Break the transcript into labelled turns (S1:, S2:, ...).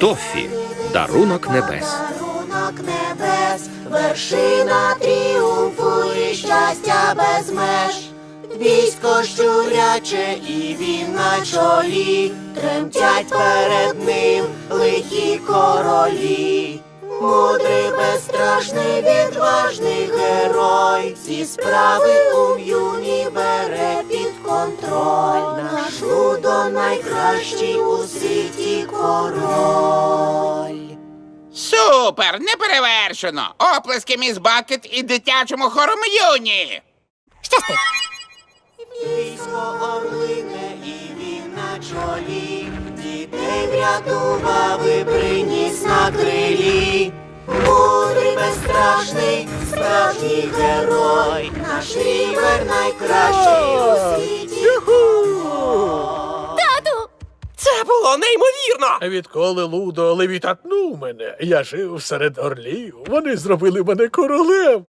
S1: Тофі. Дарунок небес.
S2: Дарунок небес, вершина тріумфу і щастя без меж. Військо щуряче і він на чолі, тремтять перед ним лихі королі. Мудрий, безстрашний, відважний герой, всі справи у юні бере під контроль. Наш Лудо найкращий у
S3: Супер! Неперевершено! Оплески міс Бакет і дитячому хору Юні!
S2: Щасти! Військо орлине і він на чолі, дітей врятував і приніс на крилі. Мудрий, безстрашний, справжній герой, наш рівер найкращий у
S4: Було неймовірно.
S5: Відколи Лудо левітатнув мене, я жив серед орлів. Вони зробили мене королем.